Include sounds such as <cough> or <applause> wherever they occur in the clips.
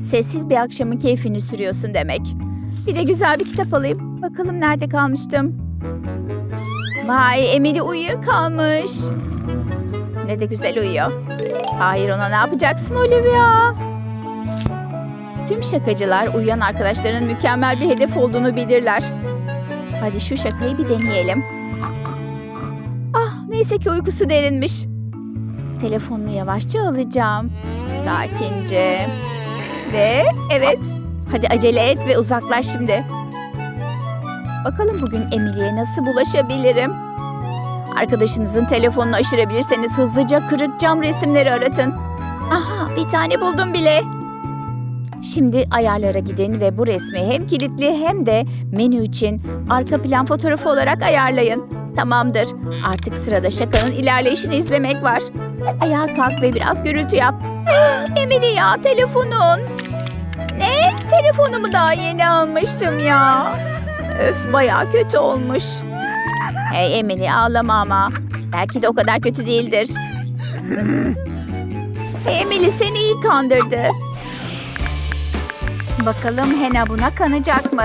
Sessiz bir akşamın keyfini sürüyorsun demek. Bir de güzel bir kitap alayım. Bakalım nerede kalmıştım. Vay Emily uyuyakalmış. Ne de güzel uyuyor. Hayır ona ne yapacaksın Olivia? Tüm şakacılar uyuyan arkadaşlarının mükemmel bir hedef olduğunu bilirler. Hadi şu şakayı bir deneyelim. Ah neyse ki uykusu derinmiş. Telefonunu yavaşça alacağım. Sakince. Ve evet. Hadi acele et ve uzaklaş şimdi. Bakalım bugün Emily'e nasıl bulaşabilirim? Arkadaşınızın telefonunu aşırabilirseniz hızlıca kırık cam resimleri aratın. Aha bir tane buldum bile. Şimdi ayarlara gidin ve bu resmi hem kilitli hem de menü için arka plan fotoğrafı olarak ayarlayın. Tamamdır. Artık sırada şakanın ilerleyişini izlemek var. Ayağa kalk ve biraz gürültü yap. <gasps> Emily ya telefonun. Ne? Telefonumu daha yeni almıştım ya. Öf bayağı kötü olmuş. Hey Emily ağlama ama. Belki de o kadar kötü değildir. Hey <laughs> Emily seni iyi kandırdı. Bakalım Hena buna kanacak mı?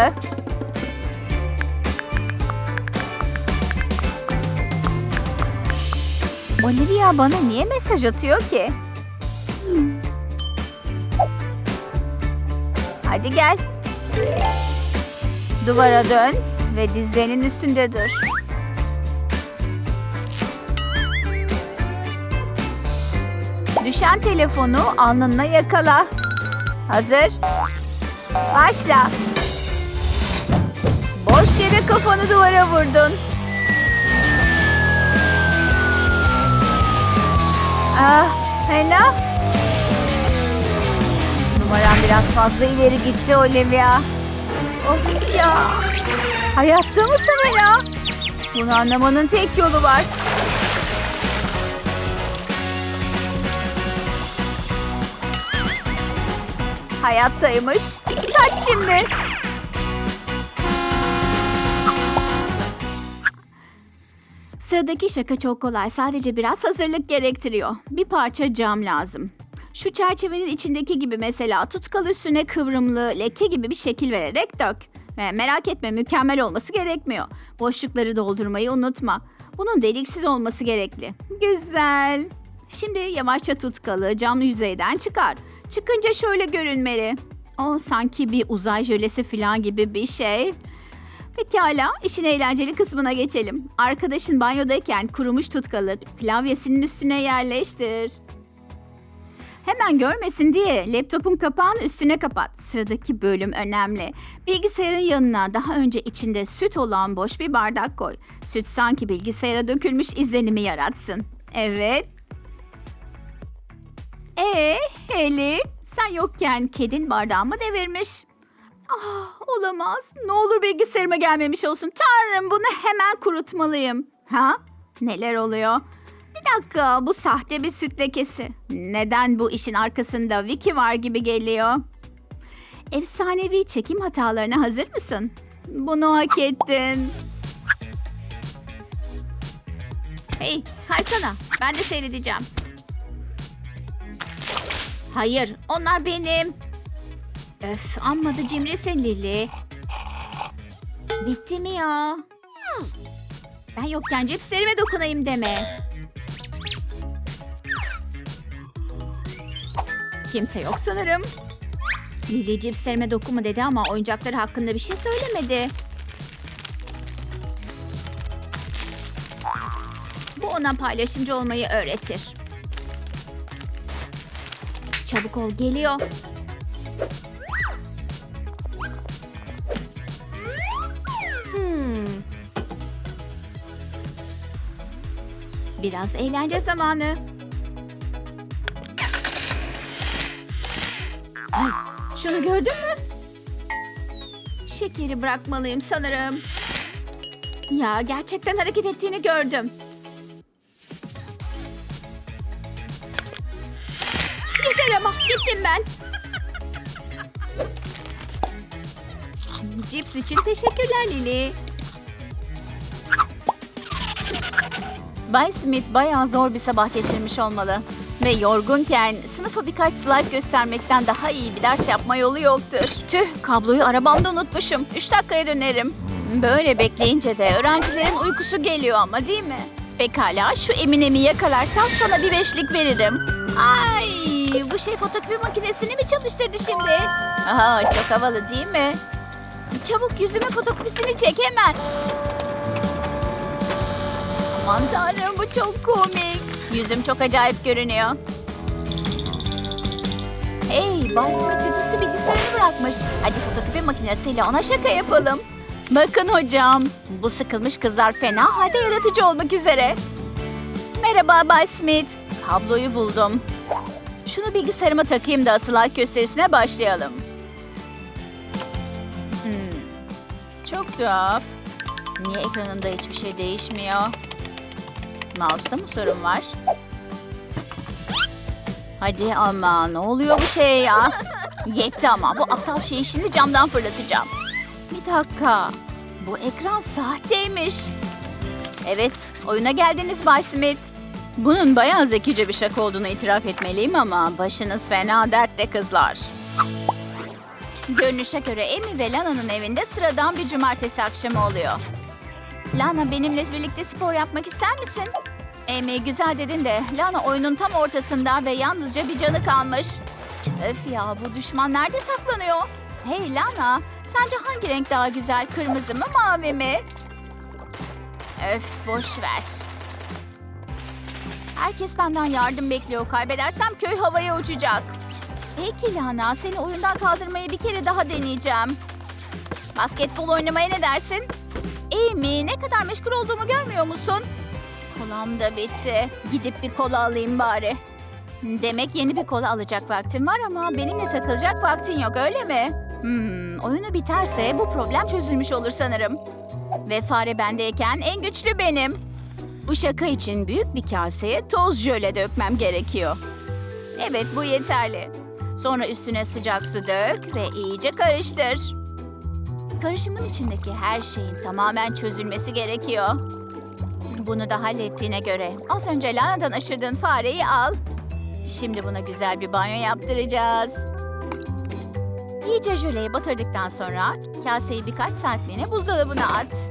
Olivia bana niye mesaj atıyor ki? Hadi gel. Duvara dön ve dizlerinin üstünde dur. Düşen telefonu alnına yakala. Hazır. Başla. Boş yere kafanı duvara vurdun. Ah, Hena. Numaram biraz fazla ileri gitti Olivia. Of ya. Hayatta mısın Hena? Bunu anlamanın tek yolu var. Hayattaymış. Kaç şimdi. Sıradaki şaka çok kolay. Sadece biraz hazırlık gerektiriyor. Bir parça cam lazım. Şu çerçevenin içindeki gibi mesela tutkal üstüne kıvrımlı, leke gibi bir şekil vererek dök. Ve merak etme mükemmel olması gerekmiyor. Boşlukları doldurmayı unutma. Bunun deliksiz olması gerekli. Güzel. Şimdi yavaşça tutkalı cam yüzeyden çıkar. Çıkınca şöyle görünmeli. O sanki bir uzay jölesi falan gibi bir şey. Pekala, işin eğlenceli kısmına geçelim. Arkadaşın banyodayken kurumuş tutkalı klavyesinin üstüne yerleştir. Hemen görmesin diye laptopun kapağını üstüne kapat. Sıradaki bölüm önemli. Bilgisayarın yanına daha önce içinde süt olan boş bir bardak koy. Süt sanki bilgisayara dökülmüş izlenimi yaratsın. Evet. Ee, Heli, sen yokken kedin bardağımı devirmiş. Ah, olamaz. Ne olur bilgisayarıma gelmemiş olsun. Tanrım bunu hemen kurutmalıyım. Ha? Neler oluyor? Bir dakika bu sahte bir süt lekesi. Neden bu işin arkasında Vicky var gibi geliyor? Efsanevi çekim hatalarına hazır mısın? Bunu hak ettin. Hey kaysana ben de seyredeceğim. Hayır onlar benim. Öf amma da cimrisin Lili. Bitti mi ya? Ben yokken cipslerime dokunayım deme. Kimse yok sanırım. Lili cipslerime dokunma dedi ama oyuncakları hakkında bir şey söylemedi. Bu ona paylaşımcı olmayı öğretir. Çabuk ol geliyor. Hmm. Biraz eğlence zamanı. Şunu gördün mü? Şekeri bırakmalıyım sanırım. Ya gerçekten hareket ettiğini gördüm. Yeter ama gittim ben. Cips için teşekkürler Lili. Bay Smith bayağı zor bir sabah geçirmiş olmalı. Ve yorgunken sınıfa birkaç slide göstermekten daha iyi bir ders yapma yolu yoktur. Tüh kabloyu arabamda unutmuşum. 3 dakikaya dönerim. Böyle bekleyince de öğrencilerin uykusu geliyor ama değil mi? Pekala şu Eminem'i yakalarsam sana bir beşlik veririm. Ay bu şey fotokopi makinesini mi çalıştırdı şimdi? Aha çok havalı değil mi? Çabuk yüzümün fotokopisini çek hemen. Aman tanrım bu çok komik. Yüzüm çok acayip görünüyor. Hey, Bay Smith dizüstü bilgisayarını bırakmış. Hadi fotokopi makinesiyle ona şaka yapalım. Bakın hocam, bu sıkılmış kızlar fena halde yaratıcı olmak üzere. Merhaba Bay Smith, kabloyu buldum. Şunu bilgisayarıma takayım da slide gösterisine başlayalım. Hmm, çok tuhaf. Niye ekranımda hiçbir şey değişmiyor? Mouse'da mı sorun var? Hadi ama ne oluyor bu şey ya? Yetti ama bu aptal şeyi şimdi camdan fırlatacağım. Bir dakika. Bu ekran sahteymiş. Evet, oyuna geldiniz Bay Smith. Bunun bayağı zekice bir şaka olduğunu itiraf etmeliyim ama başınız fena dertte kızlar. Görünüşe göre Amy ve Lana'nın evinde sıradan bir cumartesi akşamı oluyor. Lana benimle birlikte spor yapmak ister misin? Amy güzel dedin de Lana oyunun tam ortasında ve yalnızca bir canı kalmış. Öf ya bu düşman nerede saklanıyor? Hey Lana sence hangi renk daha güzel kırmızı mı mavi mi? Öf boş ver. Herkes benden yardım bekliyor. Kaybedersem köy havaya uçacak. Peki Lana seni oyundan kaldırmayı bir kere daha deneyeceğim. Basketbol oynamaya ne dersin? Amy ne kadar meşgul olduğumu görmüyor musun? Kolam da bitti. Gidip bir kola alayım bari. Demek yeni bir kola alacak vaktim var ama benimle takılacak vaktin yok öyle mi? Hmm, oyunu biterse bu problem çözülmüş olur sanırım. Ve fare bendeyken en güçlü benim. Bu şaka için büyük bir kaseye toz jöle dökmem gerekiyor. Evet bu yeterli. Sonra üstüne sıcak su dök ve iyice karıştır. Karışımın içindeki her şeyin tamamen çözülmesi gerekiyor. Bunu da hallettiğine göre az önce Lana'dan aşırdığın fareyi al. Şimdi buna güzel bir banyo yaptıracağız. İyice jöleyi batırdıktan sonra kaseyi birkaç saatliğine buzdolabına at.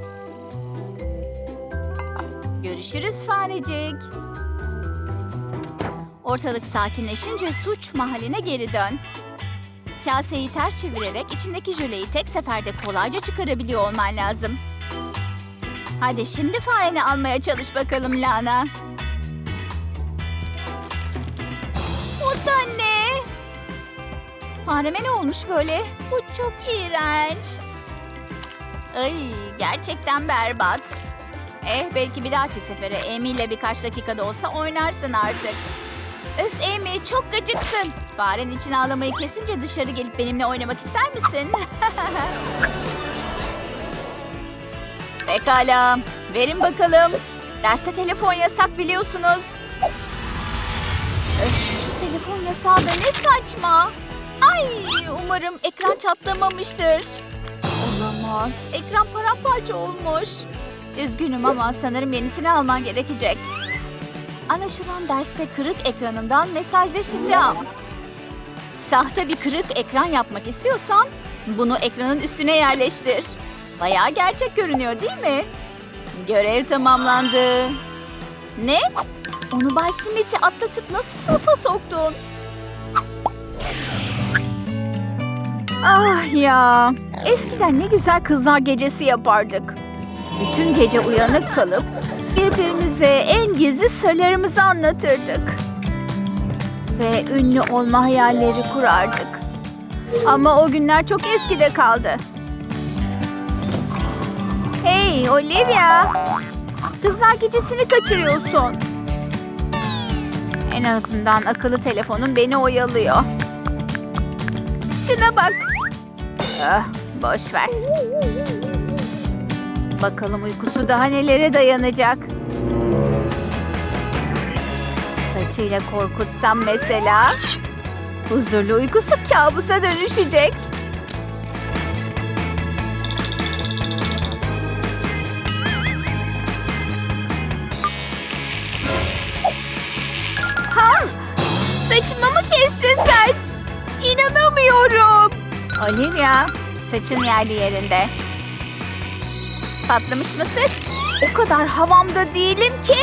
Görüşürüz farecik. Ortalık sakinleşince suç mahalline geri dön. Kaseyi ters çevirerek içindeki jöleyi tek seferde kolayca çıkarabiliyor olman lazım. Hadi şimdi fareni almaya çalış bakalım Lana. O da ne? Fareme ne olmuş böyle? Bu çok iğrenç. Ay gerçekten berbat. Eh belki bir dahaki sefere Amy ile birkaç dakikada olsa oynarsın artık. Öf Amy çok gıcıksın. Farenin için ağlamayı kesince dışarı gelip benimle oynamak ister misin? <laughs> Pekala. Verin bakalım. Derste telefon yasak biliyorsunuz. Öf, telefon yasağı da ne saçma. Ay umarım ekran çatlamamıştır. Olamaz. Ekran paramparça olmuş. Üzgünüm ama sanırım yenisini alman gerekecek. Anlaşılan derste kırık ekranımdan mesajlaşacağım. Sahte bir kırık ekran yapmak istiyorsan bunu ekranın üstüne yerleştir. Bayağı gerçek görünüyor değil mi? Görev tamamlandı. Ne? Onu Bay Smith'i atlatıp nasıl sınıfa soktun? Ah ya. Eskiden ne güzel kızlar gecesi yapardık. Bütün gece uyanık kalıp birbirimize en gizli sırlarımızı anlatırdık. Ve ünlü olma hayalleri kurardık. Ama o günler çok eskide kaldı. Hey Olivia! Kızlar gecesini kaçırıyorsun. En azından akıllı telefonun beni oyalıyor. Şuna bak. Ah, boş ver. Bakalım uykusu daha nelere dayanacak. Saçıyla korkutsam mesela. Huzurlu uykusu kabusa dönüşecek. Ha! Saçımı mı kestin sen? İnanamıyorum. Olivia, saçın yerli yerinde. Patlamış mısır? O kadar havamda değilim ki.